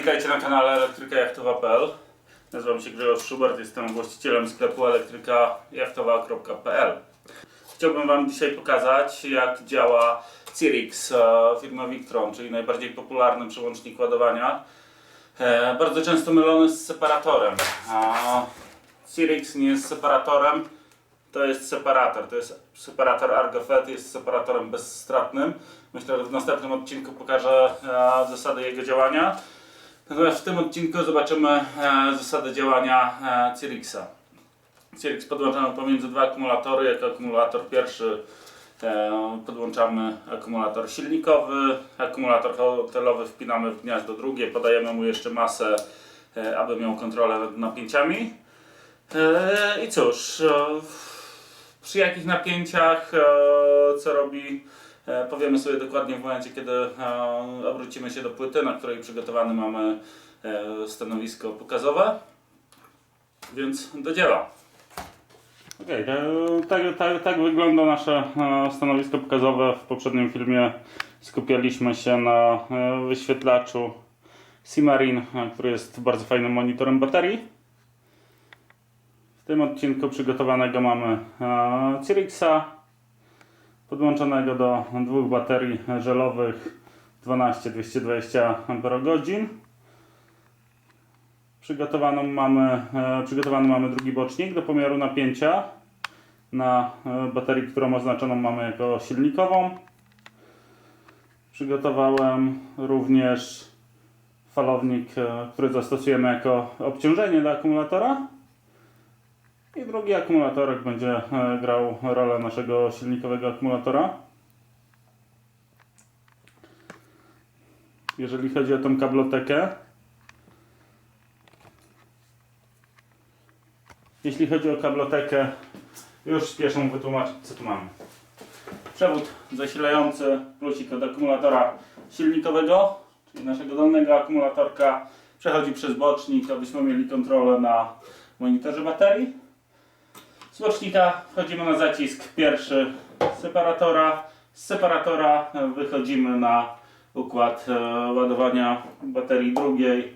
Witajcie na kanale elektrykajachtowa.pl Nazywam się Grzegorz Schubert, jestem właścicielem sklepu elektrykajachtowa.pl Chciałbym Wam dzisiaj pokazać jak działa Cyrix e, firmy Victron, czyli najbardziej popularny przełącznik ładowania. E, Bardzo często mylony z separatorem. A Cyrix nie jest separatorem, to jest separator, to jest separator Argo FET, jest separatorem bezstratnym. Myślę, że w następnym odcinku pokażę e, zasady jego działania. Natomiast w tym odcinku zobaczymy e, zasady działania e, Cyrixa. Cyrix podłączamy pomiędzy dwa akumulatory. Jako akumulator pierwszy e, podłączamy akumulator silnikowy, akumulator hotelowy wpinamy w gniazdo drugie, podajemy mu jeszcze masę, aby miał kontrolę nad napięciami. I cóż, przy jakich napięciach, co robi, powiemy sobie dokładnie w momencie, kiedy e, obrócimy się do płyty, na której przygotowane mamy e, stanowisko pokazowe. Więc do dzieła. Okej, tak, tak, tak wygląda nasze e, stanowisko pokazowe. W poprzednim filmie skupialiśmy się na e, wyświetlaczu Simarin, e, który jest bardzo fajnym monitorem baterii. W tym odcinku przygotowanego mamy e, Cyrixa podłączonego do dwóch baterii żelowych 12-220 Ah. Przygotowaną mamy, e, przygotowany mamy drugi bocznik do pomiaru napięcia na e, baterii, którą oznaczoną mamy jako silnikową. Przygotowałem również falownik, e, który zastosujemy jako obciążenie dla akumulatora. I drugi akumulatorek będzie e, grał rolę naszego silnikowego akumulatora. Jeżeli chodzi o tą kablotekę, jeśli chodzi o kablotekę, już spieszę wytłumaczyć co tu mamy. Przewód zasilający plusik od akumulatora silnikowego, czyli naszego dolnego akumulatorka, przechodzi przez bocznik, abyśmy mieli kontrolę na monitorze baterii. Z bocznika wchodzimy na zacisk pierwszy separatora. Z separatora e, wychodzimy na układ e, ładowania baterii drugiej.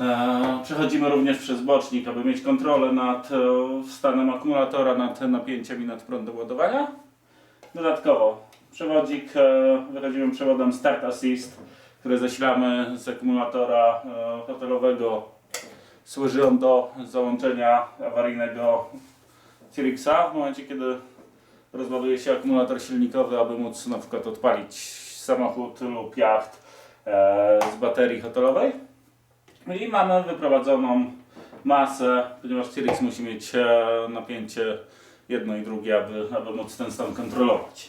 E, Przechodzimy również przez bocznik, aby mieć kontrolę nad stanem akumulatora, nad napięciem i nad prądem ładowania. Dodatkowo przewodzik wychodzimy przewodem Start Assist, który zasilamy z akumulatora hotelowego. Służy on do załączenia awaryjnego Cyrixa w momencie, kiedy rozładuje się akumulator silnikowy, aby móc na przykład odpalić samochód lub jacht e, z baterii hotelowej. I mamy wyprowadzoną masę, ponieważ Cyrix musi mieć e, napięcie jedno i drugie, aby, aby móc ten stan kontrolować.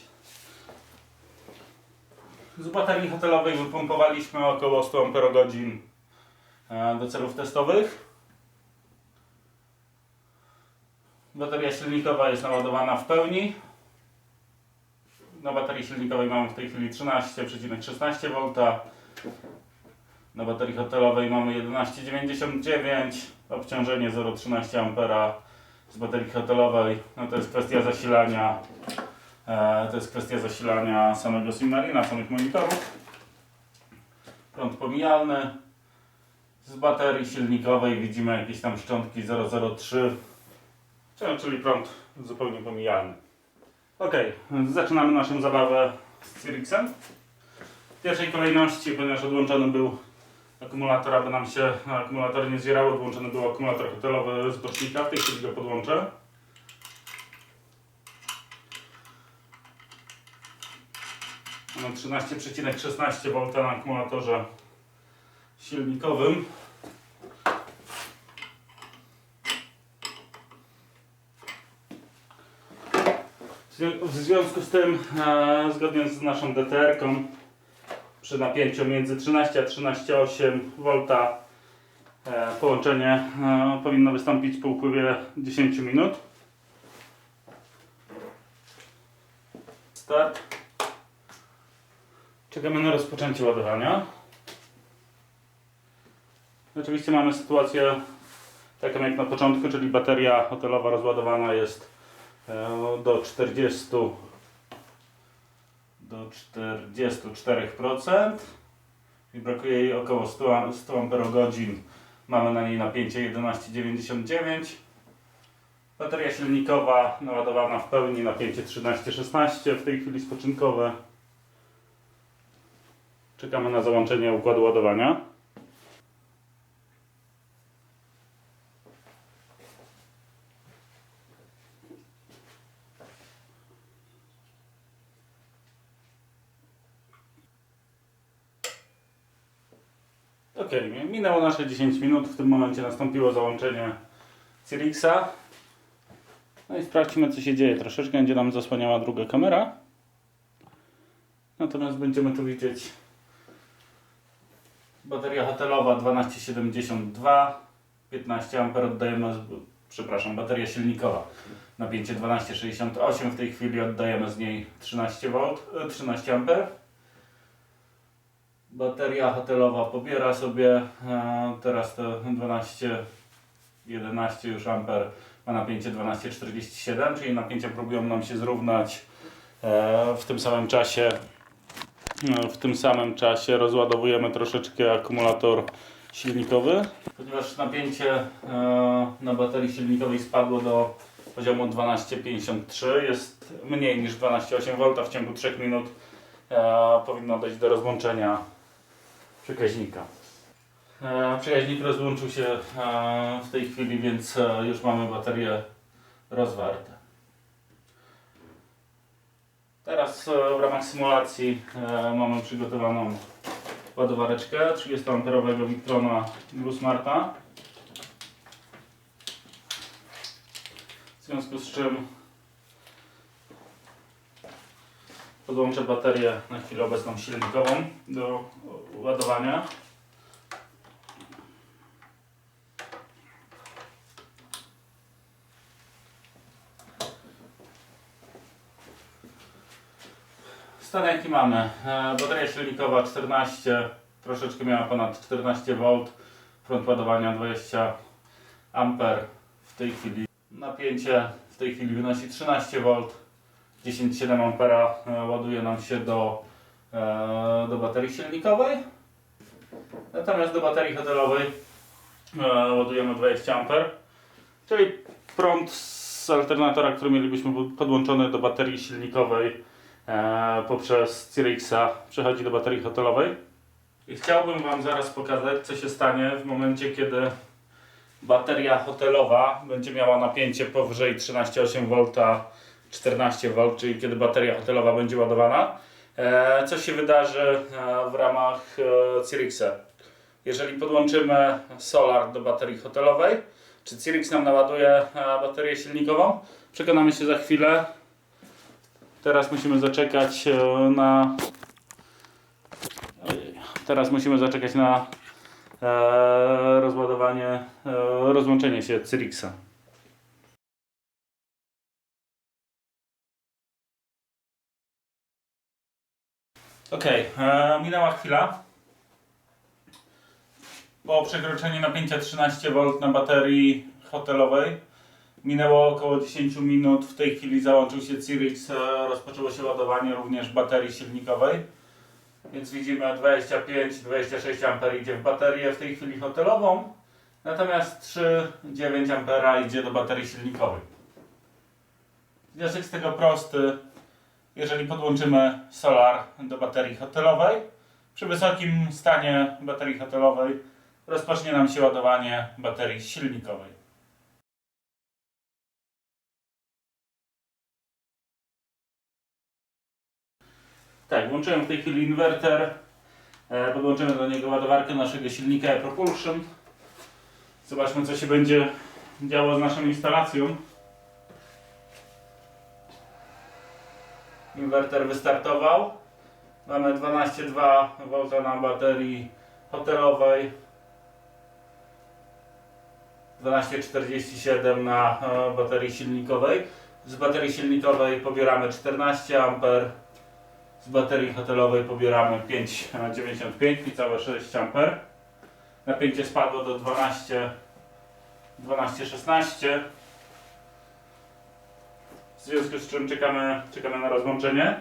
Z baterii hotelowej wypompowaliśmy około 100 Ah do celów testowych. Bateria silnikowa jest naładowana w pełni. Na baterii silnikowej mamy w tej chwili 13,16 V. Na baterii hotelowej mamy 11,99 obciążenie 0,13 A z baterii hotelowej. No to jest kwestia zasilania. E, to jest kwestia zasilania samego Simarina, samych monitorów. Prąd pomijalny. Z baterii silnikowej widzimy jakieś tam szczątki 003 Czyli- prąd zupełnie pomijalny. Ok, zaczynamy naszą zabawę z Cyrixem. W pierwszej kolejności, ponieważ odłączony był akumulator, aby nam się akumulatory nie zbierały, odłączony był akumulator hotelowy z bocznika. W tej chwili go podłączę. Mamy 13,16 V na akumulatorze silnikowym. W zwią- W związku z tym, e, zgodnie z naszą DTR-ką, przy napięciu między 13 a 13,8 V e, połączenie e, powinno wystąpić po upływie 10 minut. Start. Czekamy na rozpoczęcie ładowania. Oczywiście mamy sytuację taką jak na początku, czyli bateria hotelowa rozładowana jest do 40 do 44%. i brakuje jej około 100, a- 100 amperogodzin. Mamy na niej napięcie 11,99. Bateria silnikowa naładowana w pełni, napięcie 13,16, w tej chwili spoczynkowe. Czekamy na załączenie układu ładowania. Ok, minęło nasze 10 minut. W tym momencie nastąpiło załączenie Cyrixa. No i sprawdźmy co się dzieje. Troszeczkę będzie nam zasłaniała druga kamera. Natomiast będziemy tu widzieć bateria hotelowa 1272 15 A oddajemy, z, przepraszam, bateria silnikowa napięcie 1268 w tej chwili oddajemy z niej 13 V, e, 13 A Bateria hotelowa pobiera sobie e, teraz to 12 11 już amper ma napięcie 12,47, czyli napięcia próbują nam się zrównać e, w tym samym czasie. e, W tym samym czasie rozładowujemy troszeczkę akumulator silnikowy. Ponieważ napięcie na baterii silnikowej spadło do poziomu 12,53, jest mniej niż 12,8 V, w ciągu 3 minut powinno dojść do rozłączenia przekaźnika. E, Przekaźnik rozłączył się e, w tej chwili, więc e, już mamy baterię rozwarte. Teraz w ramach symulacji mamy przygotowaną ładowareczkę 30A Victrona Bluesmarta. W związku z czym podłączę baterię na chwilę obecną silnikową do ładowania. Stan jaki mamy? E, Bateria silnikowa 14, troszeczkę miała ponad 14 V, prąd ładowania 20 A w tej chwili. Napięcie w tej chwili wynosi 13 V, 10,7 ampera e, ładuje nam się do, e, do baterii silnikowej. Natomiast do baterii hotelowej e, ładujemy 20 A, czyli prąd z alternatora, który mielibyśmy podłączony do baterii silnikowej poprzez Cyrixa przechodzi do baterii hotelowej. I chciałbym Wam zaraz pokazać, co się stanie w momencie, kiedy bateria hotelowa będzie miała napięcie powyżej 13,8 V, 14 V, czyli kiedy bateria hotelowa będzie ładowana. E, co się wydarzy e, w ramach e, Cyrixa? Jeżeli podłączymy solar do baterii hotelowej, czy Cyrix nam naładuje baterię silnikową? Przekonamy się za chwilę. Teraz musimy zaczekać na. Teraz musimy zaczekać na rozładowanie, rozłączenie się Cyrixa. Ok, e, minęła chwila. Po przekroczeniu napięcia 13 V na baterii hotelowej minęło około 10 minut. W tej chwili załączył się Cyrix, e, rozpoczęło się ładowanie również baterii silnikowej. Więc widzimy 25-26 A idzie w baterię w tej chwili hotelową, natomiast 3,9 A idzie do baterii silnikowej. Wniosek z tego prosty. Jeżeli podłączymy solar do baterii hotelowej, przy wysokim stanie baterii hotelowej rozpocznie nam się ładowanie baterii silnikowej. Tak, włączyłem w tej chwili inwerter. E, Podłączymy do niego ładowarkę naszego silnika e-Propulsion. Zobaczmy co się będzie działo z naszą instalacją. Inwerter wystartował. Mamy 12,2 V na baterii hotelowej. 12,47 na e, baterii silnikowej. Z baterii silnikowej pobieramy 14 A. Z baterii hotelowej pobieramy 5,95 i całe 6 A. Napięcie spadło do 12 12,16 w związku z czym czekamy, czekamy na rozłączenie.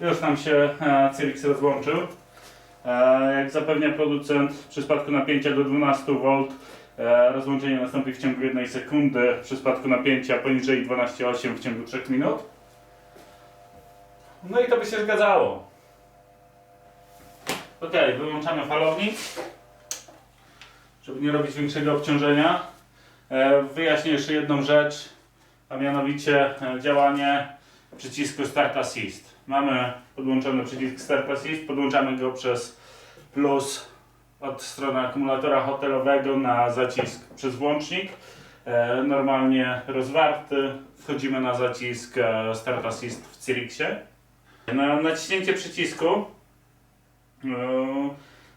Już nam się e, Cyrix rozłączył. E, jak zapewnia producent, w przypadku napięcia do 12V e, rozłączenie nastąpi w ciągu 1 sekundy, w przypadku napięcia poniżej 12,8 w ciągu 3 minut. No i to by się zgadzało. Ok, wyłączamy falownik, żeby nie robić większego obciążenia. E, wyjaśnię jeszcze jedną rzecz, a mianowicie e, działanie przycisku Start Assist. Mamy podłączony przycisk Start Assist, podłączamy go przez plus od strony akumulatora hotelowego na zacisk przez włącznik. E, normalnie rozwarty, wchodzimy na zacisk Start Assist w Cyrixie. Na naciśnięcie przycisku e,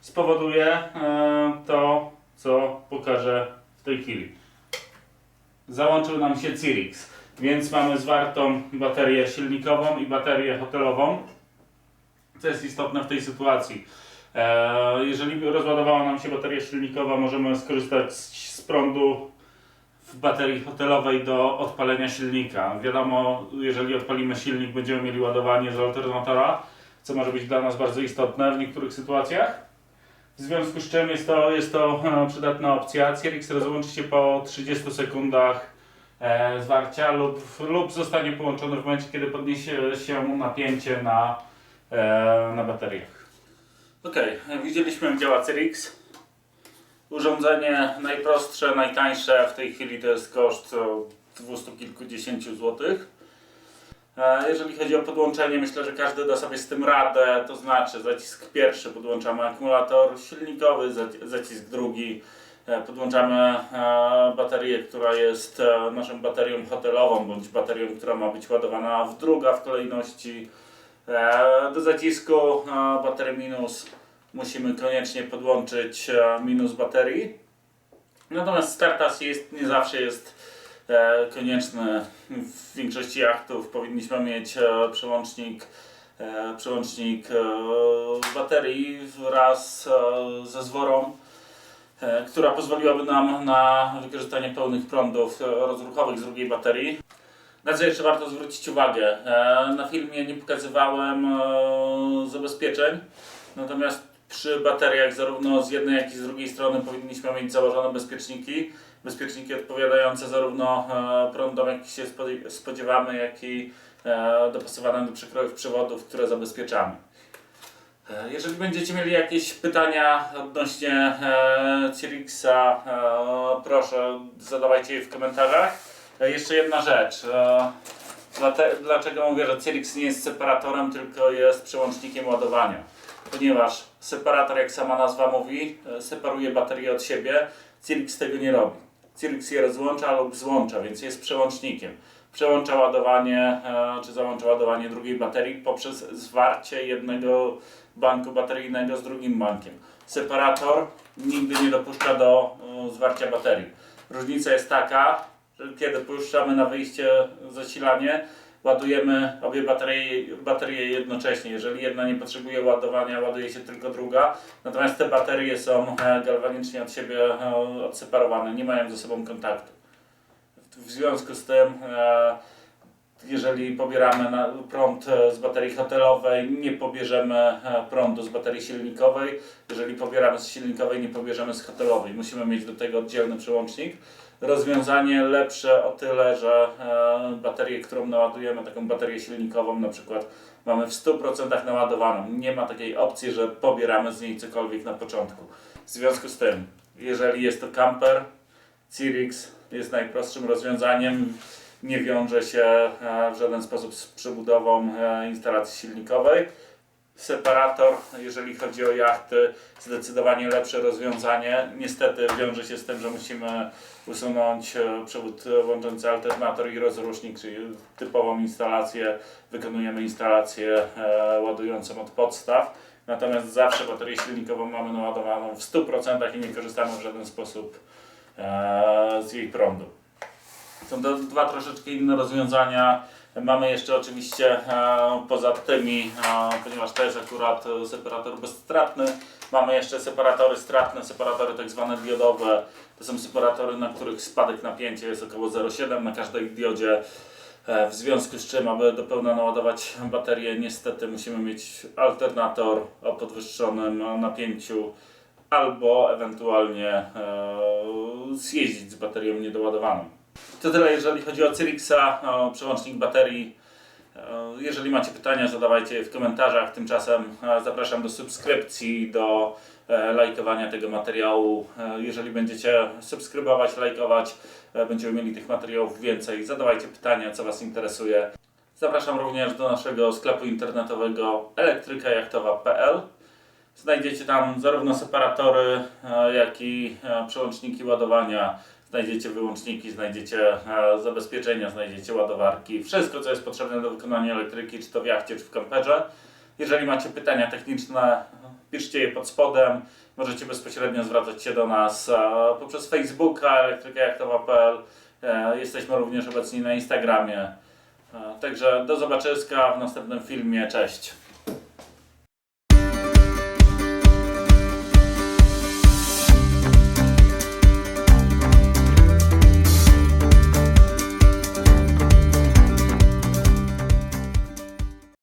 spowoduje e, to, co pokażę w tej chwili. Załączył nam się Cyrix, więc mamy zwartą baterię silnikową i baterię hotelową. Co jest istotne w tej sytuacji. E, jeżeli rozładowała nam się bateria silnikowa, możemy skorzystać z prądu w baterii hotelowej do odpalenia silnika. Wiadomo, jeżeli odpalimy silnik, będziemy mieli ładowanie z alternatora, co może być dla nas bardzo istotne w niektórych sytuacjach. W związku z czym jest to, jest to e, przydatna opcja. Cyrix rozłączy się po 30 sekundach e, zwarcia lub, lub zostanie połączony w momencie, kiedy podniesie się napięcie na, e, na bateriach. Ok, widzieliśmy jak działa Cyrix. Urządzenie najprostsze, najtańsze w tej chwili to jest koszt o 200 kilkudziesięciu złotych. E, Jeżeli chodzi o podłączenie, myślę, że każdy da sobie z tym radę, to znaczy zacisk pierwszy podłączamy akumulator silnikowy, zaci- zacisk drugi e, podłączamy e, baterię, która jest naszą baterią hotelową, bądź baterią, która ma być ładowana w druga w kolejności. Do zacisku baterii minus musimy koniecznie podłączyć e, minus baterii. Natomiast start assist nie zawsze jest e, konieczny. W większości jachtów powinniśmy mieć e, przełącznik, przełącznik baterii wraz ze zworą, która pozwoliłaby nam na wykorzystanie pełnych prądów rozruchowych z drugiej baterii. Na co jeszcze warto zwrócić uwagę? Na filmie nie pokazywałem zabezpieczeń, natomiast przy bateriach zarówno z jednej jak i z drugiej strony powinniśmy mieć założone bezpieczniki. Bezpieczniki odpowiadające zarówno e, prądom, jak się spod- spodziewamy, jak i e, dopasowane do przekrojów przewodów, które zabezpieczamy. E, Jeżeli będziecie mieli jakieś pytania odnośnie Cyrixa, e, proszę zadawajcie je w komentarzach. Jeszcze jedna rzecz. Dlaczego mówię, że Cyrix nie jest separatorem, tylko jest przełącznikiem ładowania? Ponieważ separator, jak sama nazwa mówi, e, separuje baterię od siebie, Cyrix tego nie robi. Cyrix je rozłącza lub złącza, więc jest przełącznikiem. Przełącza ładowanie, e, czy załącza ładowanie drugiej baterii poprzez zwarcie jednego banku bateryjnego z drugim bankiem. Separator nigdy nie dopuszcza do e, zwarcia baterii. Różnica jest taka, że kiedy puszczamy na wyjście zasilanie, ładujemy obie baterie, baterie jednocześnie. Jeżeli jedna nie potrzebuje ładowania, ładuje się tylko druga. Natomiast te baterie są e, galwanicznie od siebie e, odseparowane, nie mają ze sobą kontaktu. W związku z tym, e, jeżeli pobieramy prąd z baterii hotelowej, nie pobierzemy prądu z baterii silnikowej. Jeżeli pobieramy z silnikowej, nie pobierzemy z hotelowej. Musimy mieć do tego oddzielny przełącznik. Rozwiązanie lepsze o tyle, że e, baterię, którą naładujemy, taką baterię silnikową na przykład, mamy w 100% naładowaną. Nie ma takiej opcji, że pobieramy z niej cokolwiek na początku. W związku z tym, jeżeli jest to camper, Cyrix jest najprostszym rozwiązaniem. Nie wiąże się e, w żaden sposób z przebudową e, instalacji silnikowej. Separator, jeżeli chodzi o jachty, zdecydowanie lepsze rozwiązanie. Niestety wiąże się z tym, że musimy usunąć e, przewód łączący alternator i rozrusznik, czyli typową instalację. Wykonujemy instalację e, ładującą od podstaw. Natomiast zawsze baterię silnikową mamy naładowaną w 100% i nie korzystamy w żaden sposób e, z jej prądu. Są to dwa troszeczkę inne rozwiązania. Mamy jeszcze oczywiście e, poza tymi, e, ponieważ to jest akurat e, separator bezstratny, mamy jeszcze separatory stratne, separatory tak zwane diodowe. To są separatory, na których spadek napięcia jest około 0,7 na każdej diodzie. W związku z czym, aby do pełna naładować baterię, niestety musimy mieć alternator o podwyższonym napięciu albo ewentualnie zjeździć z baterią niedoładowaną. To tyle, jeżeli chodzi o Cyrixa, o przełącznik baterii. E, Jeżeli macie pytania, zadawajcie je w komentarzach. Tymczasem e, zapraszam do subskrypcji, do e, lajkowania tego materiału. Jeżeli będziecie subskrybować, lajkować, będziemy mieli tych materiałów więcej. Zadawajcie pytania, co Was interesuje. Zapraszam również do naszego sklepu internetowego elektrykajachtowa.pl. Znajdziecie tam zarówno separatory, jak i przełączniki ładowania. Znajdziecie wyłączniki, znajdziecie e, zabezpieczenia, znajdziecie ładowarki. Wszystko, co jest potrzebne do wykonania elektryki, czy to w jachcie, czy w kamperze. Jeżeli macie pytania techniczne, piszcie je pod spodem. Możecie bezpośrednio zwracać się do nas e, poprzez Facebooka, elektrykajachtowa.pl. E, Jesteśmy również obecni na Instagramie. Także do zobaczyska w następnym filmie. Cześć!